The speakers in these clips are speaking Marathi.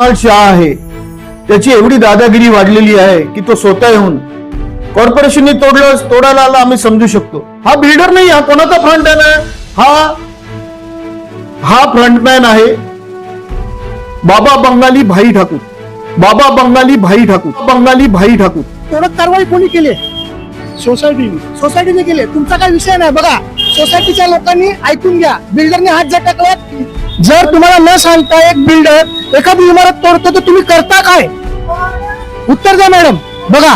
कुणाल शाह आहे. त्याची एवढी दादागिरी वाढलेली आहे की तो स्वतः येऊन कॉर्पोरेशनने तोडलं तोडायला आला आम्ही समजू शकतो. हा बिल्डर नाही हा कोणाचा फ्रंटमॅन आहे? हा हा फ्रंटमॅन आहे बाबा बंगाली भाई ठाकूर. बाबा बंगाली भाई ठाकूर. बंगाली भाई ठाकूर. कडक कारवाई कोणी केली? सोसायटी सोसायटीने केली. तुमचा काय विषय नाही. बघा सोसायटीच्या लोकांनी ऐकून घ्या. बिल्डरने हात झटकल्यात जर तुम्हाला न सांगता एक बिल्डर एखादी इमारत तोडतो तर तुम्ही करता काय? उत्तर द्या मॅडम. बघा.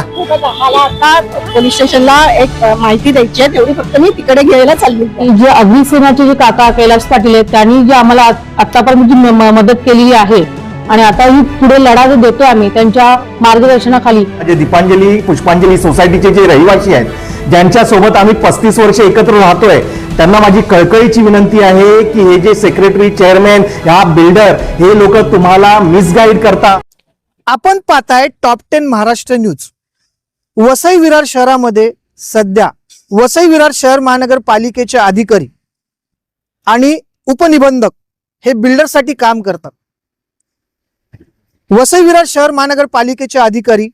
मला आता पोलीस स्टेशनला एक माहिती द्यायची आहे. तेवढी फक्त मी तिकडे घ्यायला चालली. जे अग्निसेनाचे जे काका कैलास पाटील आहेत त्यांनी जे आम्हाला आत- आतापर्यंत जी मदत केलेली आहे आणि आता ही पुढे लढा जो देतोय आम्ही त्यांच्या मार्गदर्शनाखाली. जे दीपांजली पुष्पांजली सोसायटीचे जे रहिवासी आहेत ज्यांच्या सोबत आम्ही पस्तीस वर्ष एकत्र राहतोय त्यांना माझी कळकळीची विनंती आहे की हे जे सेक्रेटरी चेअरमॅन ह्या बिल्डर हे लोक तुम्हाला मिसगाईड करता आपण पाहताय top ten Maharashtra news Vasai Virar शहरामध्ये सध्या वसई विरार शहर महानगरपालिकेचे अधिकारी आणि उपनिबंधक हे बिल्डरसाठी काम करतात. वसई विरार शहर महानगरपालिकेचे अधिकारी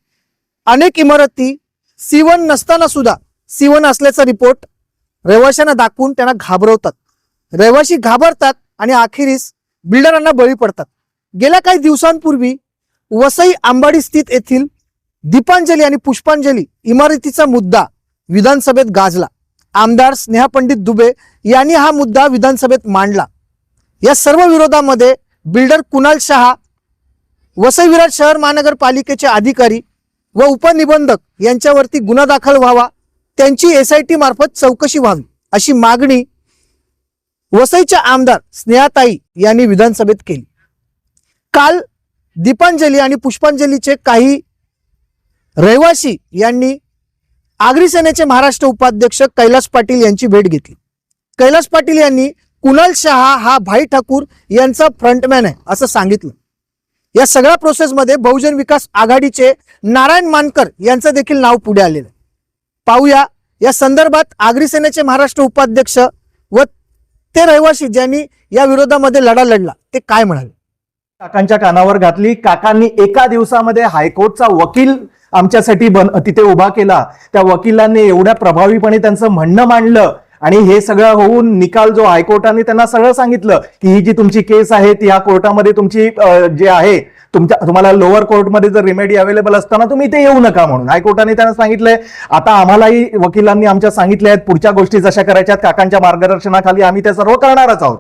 अनेक इमारती सीवन नसताना सुद्धा सीवन असल्याचा रिपोर्ट रहिवाशांना दाखवून त्यांना घाबरवतात. रहिवाशी घाबरतात आणि अखेरीस बिल्डरांना बळी पडतात. गेल्या काही दिवसांपूर्वी वसई आंबाडी स्थित येथील दीपांजली आणि पुष्पांजली इमारतीचा मुद्दा विधानसभेत गाजला. आमदार स्नेहा पंडित दुबे यांनी हा मुद्दा विधानसभेत मांडला. या सर्व विरोधामध्ये बिल्डर कुणाल शहा वसई विराट शहर महानगरपालिकेचे अधिकारी व उपनिबंधक यांच्यावरती गुन्हा दाखल व्हावा त्यांची एस आय टी मार्फत चौकशी व्हावी अशी मागणी वसईच्या आमदार स्नेहाताई यांनी विधानसभेत केली. काल दीपांजली आणि पुष्पांजलीचे काही रहिवासी यांनी आगरी सेनेचे महाराष्ट्र उपाध्यक्ष कैलास पाटील यांची भेट घेतली. कैलास पाटील यांनी कुणाल शहा हा भाई ठाकूर यांचा फ्रंटमॅन आहे असं सांगितलं. या सगळ्या प्रोसेसमध्ये बहुजन विकास आघाडीचे नारायण मानकर यांचं देखील नाव पुढे आलेलं आहे. पाहूया. या संदर्भात आगरी सेनेचे महाराष्ट्र उपाध्यक्ष व ते रहिवासी ज्यांनी या विरोधामध्ये लढा लढला ते काय म्हणाले? काकांच्या कानावर घातली. काकांनी एका दिवसामध्ये हायकोर्टचा वकील आमच्यासाठी बन तिथे उभा केला. त्या वकिलांनी एवढ्या प्रभावीपणे त्यांचं म्हणणं मांडलं. आणि हे सगळं होऊन निकाल जो हायकोर्टाने त्यांना सगळं सांगितलं की ही जी तुमची केस आहे ती ह्या कोर्टामध्ये तुमची जे आहे तुमच्या तुम्हाला लोअर कोर्टमध्ये जर रिमेडी अवेलेबल असताना तुम्ही इथे येऊ नका म्हणून. हायकोर्टाने त्यांना सांगितलंय आता आम्हालाही वकिलांनी आमच्या सांगितल्या आहेत पुढच्या गोष्टी जशा करायच्यात काकांच्या मार्गदर्शनाखाली आम्ही ते सर्व करणारच आहोत.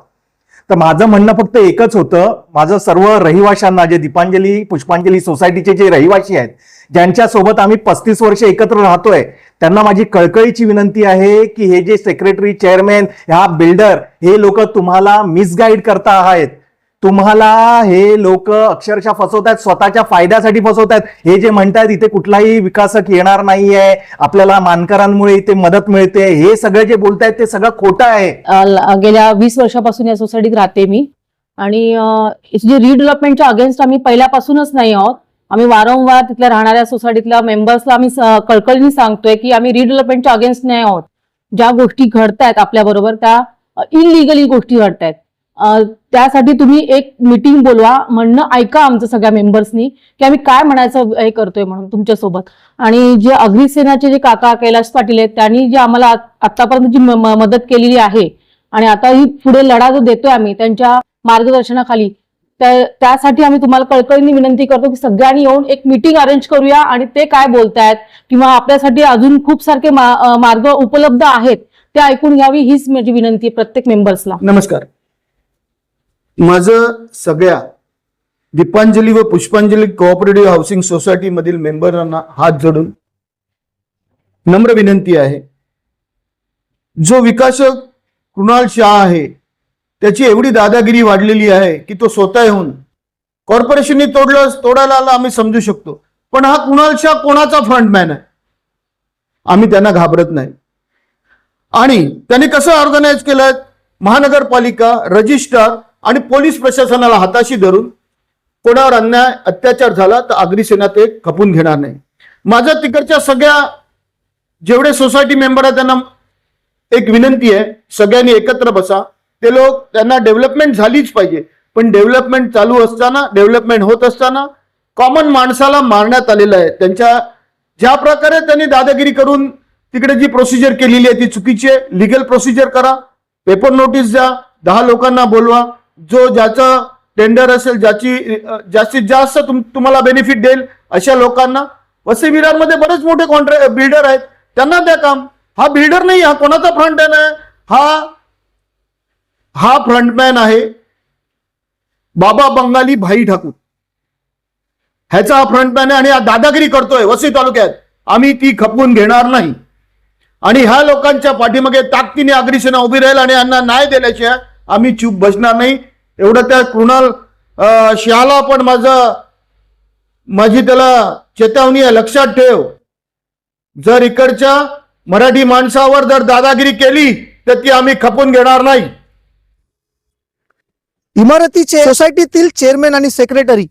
तर माझं म्हणणं फक्त एकच होतं माझं सर्व रहिवाशांना जे दीपांजली पुष्पांजली सोसायटीचे जे रहिवासी आहेत ज्यांच्यासोबत आम्ही पस्तीस वर्ष एकत्र राहतोय त्यांना माझी कळकळीची विनंती आहे की हे जे सेक्रेटरी चेअरमॅन ह्या बिल्डर हे लोक तुम्हाला मिसगाईड करता आहेत. तुम्हाला हे लोक अक्षरशः फसवतायत स्वतःच्या फायद्यासाठी फसवतायत. हे जे म्हणतात इथे कुठलाही विकासक येणार नाहीये. आपल्याला मानकरांमुळे इथे मदत मिळते. हे सगळं जे बोलतायत ते सगळं खोटं आहे. गेल्या वीस वर्षापासून या सोसायटीत राहते मी. आणि जे रिडेव्हलपमेंटच्या अगेन्स्ट आम्ही पहिल्यापासूनच नाही आहोत. आम्ही वारंवार तिथल्या राहणाऱ्या सोसायटीतल्या मेंबर्सला आम्ही कळकळीने सांगतोय की आम्ही रिडेव्हलपमेंटच्या अगेन्स्ट नाही आहोत. ज्या गोष्टी घडतायत आपल्याबरोबर त्या इनलिगली गोष्टी घडतायत. त्यासाठी तुम्ही एक मीटिंग बोलवा म्हणणं ऐका आमचं सगळ्या मेंबर्सनी की आम्ही काय म्हणायचं हे करतोय म्हणून तुमच्यासोबत. आणि जे अग्निसेनाचे जे काका कैलास पाटील आहेत त्यांनी जे आम्हाला आतापर्यंत जी मदत केलेली आहे आणि आता ही पुढे लढा जो देतोय आम्ही त्यांच्या मार्गदर्शनाखाली त्यासाठी आम्ही तुम्हाला कळकळीने विनंती करतो की सगळ्यांनी येऊन एक मीटिंग अरेंज करूया आणि ते काय बोलतायत किंवा आपल्यासाठी अजून खूप सारखे मार्ग उपलब्ध आहेत ते ऐकून घ्यावी हीच माझी विनंती आहे प्रत्येक मेंबर्सला नमस्कार. माझं सगळ्या दीपांजली व पुष्पांजली कोऑपरेटिव्ह हाऊसिंग सोसायटी मधील मेंबरांना हात जोडून नम्र विनंती आहे. जो विकासक कृणाल शाह आहे त्याची एवढी दादागिरी वाढलेली आहे की तो स्वतः येऊन कॉर्पोरेशनने तोडलं तोडायला आला आम्ही समजू शकतो. पण हा कुणाल शाह कोणाचा फ्रंटमॅन आहे? आम्ही त्यांना घाबरत नाही. आणि त्यांनी कसं ऑर्गनाईज केलंय महानगरपालिका रजिस्ट्रार आणि पोलीस प्रशासनाला हाताशी धरून कोणावर अन्याय अत्याचार झाला तर अग्निसेना ते खपून घेणार नाही. माझ्या तिकडच्या सगळ्या जेवढे सोसायटी मेंबर आहेत त्यांना एक विनंती आहे सगळ्यांनी एकत्र बसा. ते लोक त्यांना डेव्हलपमेंट झालीच पाहिजे. पण डेव्हलपमेंट चालू असताना डेव्हलपमेंट होत असताना कॉमन माणसाला मारण्यात आलेलं आहे. त्यांच्या ज्या प्रकारे त्यांनी दादागिरी करून तिकडे जी प्रोसिजर केलेली आहे ती चुकीची आहे. लिगल प्रोसिजर करा. पेपर नोटीस द्या. दहा लोकांना बोलवा. जो ज्याचं टेंडर असेल ज्याची जास्तीत जास्त तुम तुम्हाला बेनिफिट देईल अशा लोकांना वसई विरारमध्ये बरेच मोठे कॉन्ट्रॅक्ट बिल्डर आहेत. त्यांना द्या काम. हा बिल्डर नाही हा कोणाचा फ्रंटमॅन आहे? हा हा फ्रंटमॅन आहे बाबा बंगाली भाई ठाकूर. ह्याचा हा फ्रंटमॅन आहे आणि हा दादागिरी करतोय वसई तालुक्यात. आम्ही ती खपवून घेणार नाही. आणि ह्या लोकांच्या पाठीमागे ताकदीने अग्रिसेना उभी राहील आणि यांना न्याय दिल्याशिवाय आम्ही चूप बसणार नाही. एवढं त्या कृणाल शहाला पण माझं माझी त्याला चेतावणी आहे लक्षात ठेव. जर इकडच्या मराठी माणसावर जर दादागिरी केली तर ती आम्ही खपून घेणार नाही. इमारतीचे सोसायटीतील चेअरमॅन आणि सेक्रेटरी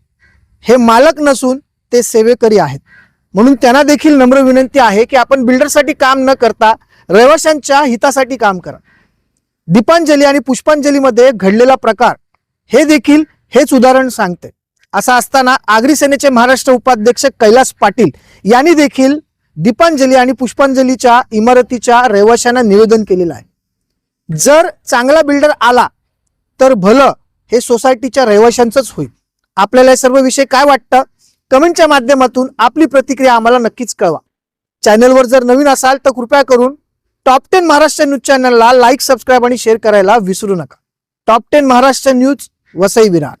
हे मालक नसून ते सेवेकरी आहेत. म्हणून त्यांना देखील नम्र विनंती आहे की आपण बिल्डरसाठी काम न करता रहिवाशांच्या हितासाठी काम करा. दीपांजली आणि पुष्पांजलीमध्ये घडलेला प्रकार हे देखील हेच उदाहरण सांगते. असं असताना आगरी सेनेचे महाराष्ट्र उपाध्यक्ष कैलास पाटील यांनी देखील दीपांजली आणि पुष्पांजलीच्या इमारतीच्या रहिवाशांना निवेदन केलेलं आहे. जर चांगला बिल्डर आला तर भलं हे सोसायटीच्या रहिवाशांचंच होईल. आपल्याला हे सर्व विषय काय वाटतं? कमेंटच्या माध्यमातून आपली प्रतिक्रिया आम्हाला नक्कीच कळवा. चॅनलवर जर नवीन असाल तर कृपया करून टॉप टेन महाराष्ट्र न्यूज चॅनलला लाईक सबस्क्राईब आणि शेअर करायला विसरू नका. Top ten Maharashtra news Vasai Virar